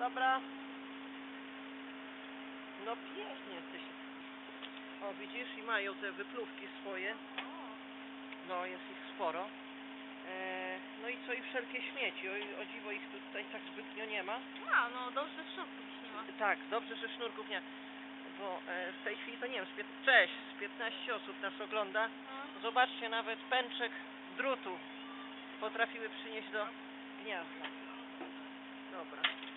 Dobra. No pięknie jesteś. O, widzisz, i mają te wypluwki swoje. No, jest ich sporo. E, no i co, i wszelkie śmieci. O, o dziwo ich tutaj tak zbytnio nie ma. A, no dobrze, że sznurków nie ma. Tak, dobrze, że sznurków nie. Bo e, w tej chwili to nie wiem, z cześć, z 15 osób nas ogląda. No. Zobaczcie, nawet pęczek drutu potrafiły przynieść do gniazda. Dobra,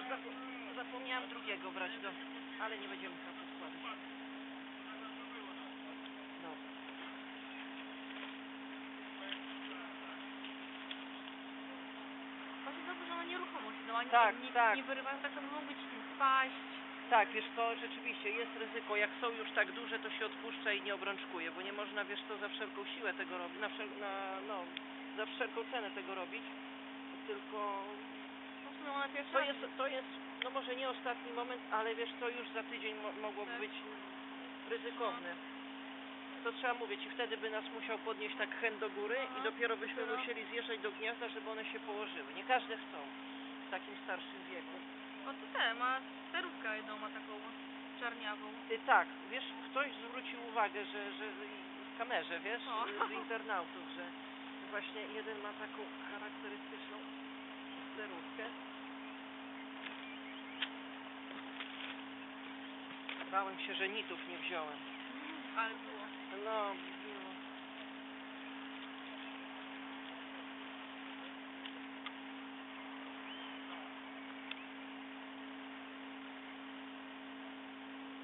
no zapo- zapomniałam drugiego brać do... Ale nie będziemy kapu składać. Dobra. Właśnie dobrze, że ona nieruchomość dała, nie, Tak, nie, tak. nie wyrywają, tak to mogą być spaść. Tak, wiesz co, rzeczywiście jest ryzyko. Jak są już tak duże, to się odpuszcza i nie obrączkuje, bo nie można, wiesz co, za wszelką siłę tego robić, na, wszel- na no, za wszelką cenę tego robić, tylko To jest, to jest, no może nie ostatni moment, ale wiesz co, już za tydzień mo- mogłoby Tak. być ryzykowne. To trzeba mówić i wtedy by nas musiał podnieść tak hen do góry i Aha, dopiero byśmy dopiero. musieli zjeżdżać do gniazda, żeby one się położyły. Nie każde chcą w takim starszym wieku. O, to te, ma sterówkę jedną ma taką czarniawą. Y, tak, wiesz, ktoś zwrócił uwagę, że, że w kamerze, wiesz, O. z internautów, że właśnie jeden ma taką charakterystyczną sterówkę. Bałem się, że nitów nie wziąłem. Ale było. No,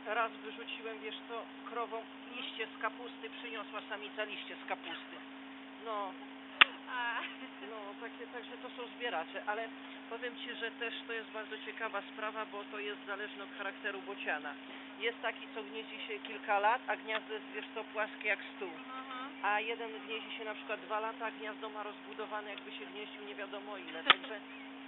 no. Raz wyrzuciłem, wiesz co, krową liście z kapusty, przyniosła samica liście z kapusty. No, No, także to są zbieracze, ale powiem Ci, że też to jest bardzo ciekawa sprawa, bo to jest zależne od charakteru bociana. Jest taki, co gnieździ się kilka lat, a gniazdo jest, wiesz co, płaskie jak stół. A jeden gnieździ się na przykład dwa lata, a gniazdo ma rozbudowane, jakby się gnieździł nie wiadomo ile. Także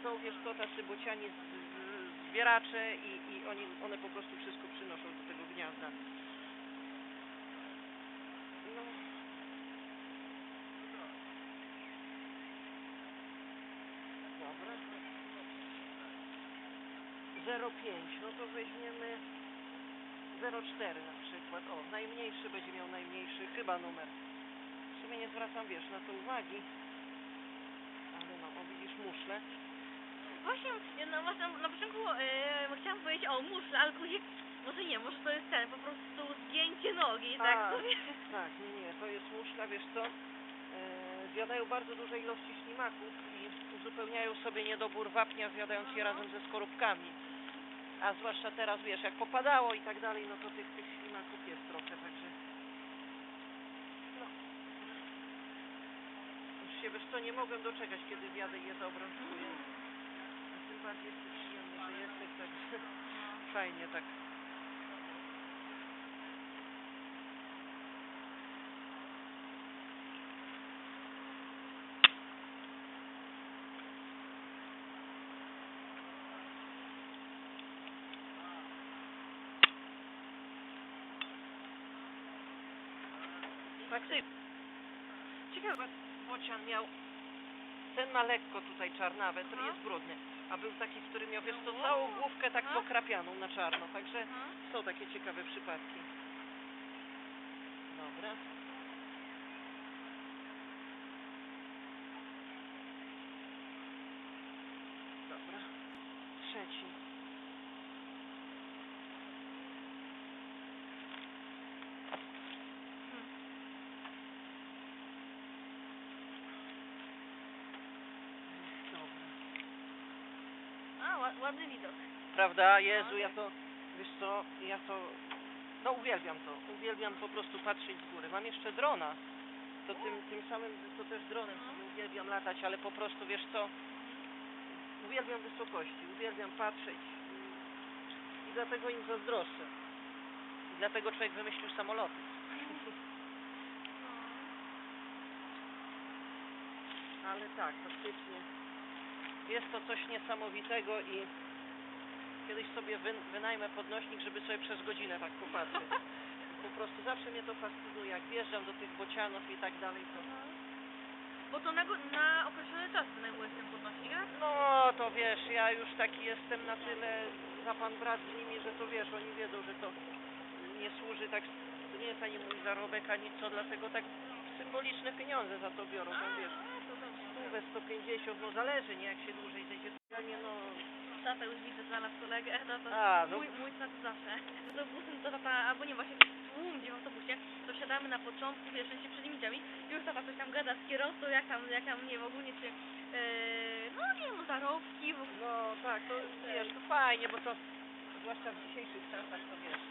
są, wiesz co, tacy bociani z, z, zbieracze i, i oni, one po prostu wszystko przynoszą do tego gniazda. No to weźmiemy 0,4 na przykład. O, najmniejszy będzie miał najmniejszy chyba numer. W sumie nie zwracam, wiesz, na to uwagi. Ale no, o widzisz muszle. Właśnie, na, właśnie na początku e, chciałam powiedzieć o muszle, ale później, może nie, może to jest ten, po prostu zgięcie nogi, tak A. sobie. Tak, nie, nie, to jest muszla, wiesz co? E, zjadają bardzo duże ilości ślimaków i uzupełniają sobie niedobór wapnia, zjadając je Aha. razem ze skorupkami. A zwłaszcza teraz, wiesz, jak popadało i tak dalej, no to tych, tych ślimaków jest trochę, także... No. Już się, wiesz co, nie mogłem doczekać, kiedy zjadę i je zaobrączkuję. A tym bardziej jest to przyjemny, że jesteś, także fajnie tak. Faktycznie. Ciekawe, bocian miał... Ten ma lekko tutaj czarnawe, ten Aha. jest brudny. A był taki, który miał, wiesz, to Wow. całą główkę tak Aha. pokrapianą na czarno. Także Aha. są takie ciekawe przypadki. Dobra. Trzeci. Dobra. A, ła- ładny widok. Prawda? Jezu, ja to, wiesz co, ja to, no uwielbiam to, uwielbiam po prostu patrzeć z góry. Mam jeszcze drona, to tym, tym samym, to też dronem sobie uwielbiam latać, ale po prostu, wiesz co, uwielbiam wysokości, uwielbiam patrzeć i dlatego im zazdroszczę. I dlatego człowiek wymyślił samoloty. Ale tak, faktycznie jest to coś niesamowitego i kiedyś sobie wy, wynajmę podnośnik, żeby sobie przez godzinę tak popatrzeć. Po prostu zawsze mnie to fascynuje, jak wjeżdżam do tych bocianów i tak dalej, to Bo to na, na określony czas wynajmujesz ten podnośnik, tak? no to wiesz, ja już taki jestem na tyle za pan brat z nimi, że to wiesz, oni wiedzą, że to nie służy tak, to nie jest ani mój zarobek, ani co, dlatego tak symboliczne pieniądze za to biorą, tam wiesz. Stówę, 150, no zależy, nie, jak się dłużej zejdzie, to nie, no, Tata już widzę znalazł kolegę, no to A, no. mój, mój tata zawsze. Z autobusem to tata, albo nie, właśnie tłum gdzie w autobusie, to siadamy na początku, wiesz, się przed limitami, już tata coś tam gada z kierowcą, jak tam, jak tam, nie wiem, ogólnie czy, yy, no nie wiem, no zarobki, w ogóle. no tak, to wiesz, to fajnie, bo to, zwłaszcza w dzisiejszych czasach, to wiesz,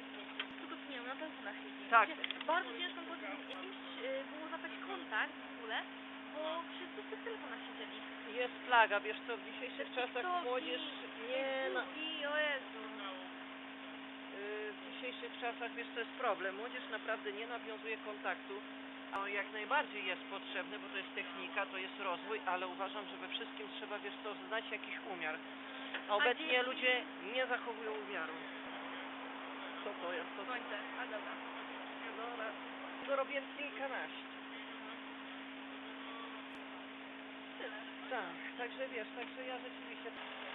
tylko nie wiem, na telefonach siedzi. Tak. Bardzo ciężko było jakimś, yy, było zapać kontakt w ogóle, bo wszyscy w tych telefonach siedzieli. jest plaga, wiesz co, w dzisiejszych czasach TikToki, młodzież nie, o Jezu. Y, w dzisiejszych czasach, wiesz, to jest problem. Młodzież naprawdę nie nawiązuje kontaktu. No, jak najbardziej jest potrzebne, bo to jest technika, to jest rozwój, ale uważam, że we wszystkim trzeba, wiesz co, znać jakiś umiar. A obecnie dzieci? ludzie nie zachowują umiaru. Co to jest? To, Słońce, a dobra. no, na, dorobiłem kilkanaście. Tak, także wiesz, także ja rzeczywiście...